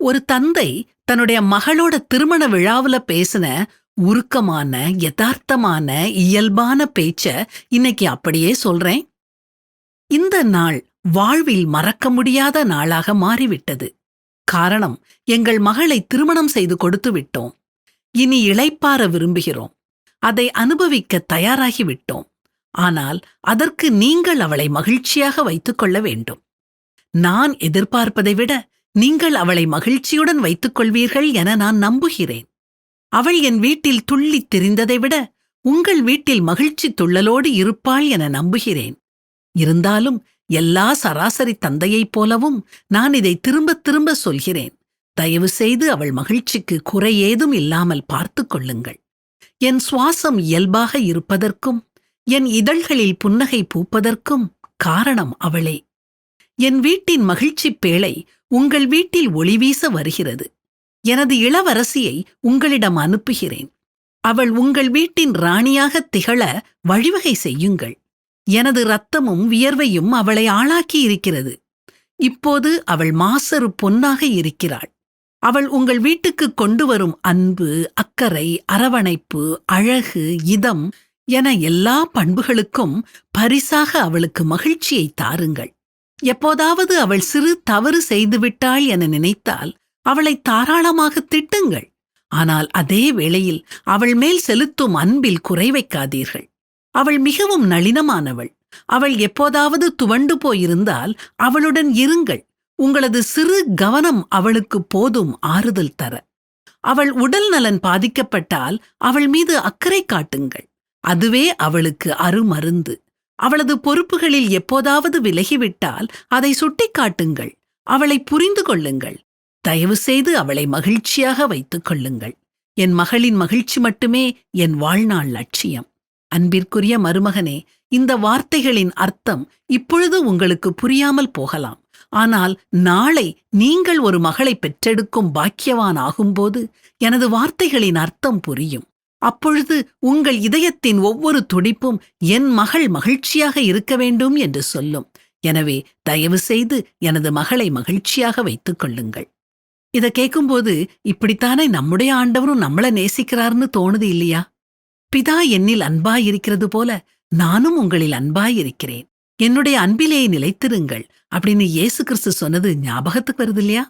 ஒரு தந்தை தன்னுடைய மகளோட திருமண விழாவுல பேசின உருக்கமான யதார்த்தமான இயல்பான பேச்ச இன்னைக்கு அப்படியே சொல்றேன். இந்த நாள் வாழ்வில் மறக்க முடியாத நாளாக மாறிவிட்டது. காரணம் எங்கள் மகளை திருமணம் செய்து கொடுத்து விட்டோம். இனி இளைப்பாற விரும்புகிறோம். அதை அனுபவிக்க தயாராகிவிட்டோம் ஆனால் அதற்கு நீங்கள் அவளை மகிழ்ச்சியாக வைத்துக் கொள்ள வேண்டும். நான் எதிர்பார்ப்பதை விட நீங்கள் அவளை மகிழ்ச்சியுடன் வைத்துக் கொள்வீர்கள் என நான் நம்புகிறேன். அவள் என் வீட்டில் துள்ளித் திரிந்ததை விட உங்கள் வீட்டில் மகிழ்ச்சி துள்ளலோடு இருப்பாள் என நம்புகிறேன். இருந்தாலும் எல்லா சராசரி தந்தையைப் போலவும் நான் இதை திரும்பத் திரும்ப சொல்கிறேன். தயவு செய்து அவள் மகிழ்ச்சிக்கு குறையேதும் இல்லாமல் பார்த்துக் கொள்ளுங்கள். என் சுவாசம் இயல்பாக இருப்பதற்கும் என் இதழ்களில் புன்னகை பூப்பதற்கும் காரணம் அவளே. என் வீட்டின் மகிழ்ச்சிப் பேழை உங்கள் வீட்டில் ஒளிவீச வருகிறது. எனது இளவரசியை உங்களிடம் அனுப்புகிறேன். அவள் உங்கள் வீட்டின் ராணியாகத் திகழ வழிவகை செய்யுங்கள். எனது ரத்தமும் வியர்வையும் அவளை ஆளாக்கி இருக்கிறது. இப்போது அவள் மாசறு பொன்னாக இருக்கிறாள். அவள் உங்கள் வீட்டுக்கு கொண்டு வரும் அன்பு அக்கறை அரவணைப்பு அழகு இதம் என எல்லா பண்புகளுக்கும் பரிசாக அவளுக்கு மகிழ்ச்சியை தாருங்கள். எப்போதாவது அவள் சிறு தவறு செய்துவிட்டாள் என நினைத்தால் அவளை தாராளமாக திட்டுங்கள். ஆனால் அதே வேளையில் அவள் மேல் செலுத்தும் அன்பில் குறை வைக்காதீர்கள். அவள் மிகவும் நளினமானவள். அவள் எப்போதாவது துவண்டு போயிருந்தால் அவளுடன் இருங்கள். உங்களது சிறு கவனம் அவளுக்கு போதும் ஆறுதல் தர. அவள் உடல் நலன் பாதிக்கப்பட்டால் அவள் மீது அக்கறை காட்டுங்கள். அதுவே அவளுக்கு அருமருந்து. அவளது பொறுப்புகளில் எப்போதாவது விலகிவிட்டால் அதை சுட்டிக்காட்டுங்கள். அவளை புரிந்து கொள்ளுங்கள். தயவு செய்து அவளை மகிழ்ச்சியாக வைத்துக் கொள்ளுங்கள். என் மகளின் மகிழ்ச்சி மட்டுமே என் வாழ்நாள் லட்சியம். அன்பிற்குரிய மருமகனே இந்த வார்த்தைகளின் அர்த்தம் இப்பொழுது உங்களுக்கு புரியாமல் போகலாம். ஆனால் நாளை நீங்கள் ஒரு மகளை பெற்றெடுக்கும் பாக்கியவான் ஆகும்போது எனது வார்த்தைகளின் அர்த்தம் புரியும். அப்பொழுது உங்கள் இதயத்தின் ஒவ்வொரு துடிப்பும் என் மகள் மகிழ்ச்சியாக இருக்க வேண்டும் என்று சொல்லும். எனவே தயவு செய்து எனது மகளை மகிழ்ச்சியாக வைத்துக் கொள்ளுங்கள். இதை கேட்கும்போது இப்படித்தானே நம்முடைய ஆண்டவரும் நம்மள நேசிக்கிறார்னு தோணுது இல்லையா? பிதா என்னில் அன்பாயிருக்கிறது போல நானும் உங்களில் அன்பாயிருக்கிறேன் என்னுடைய அன்பிலேயே நிலைத்திருங்கள் அப்படின்னு இயேசு கிறிஸ்து சொன்னது ஞாபகத்துக்கு வருது இல்லையா?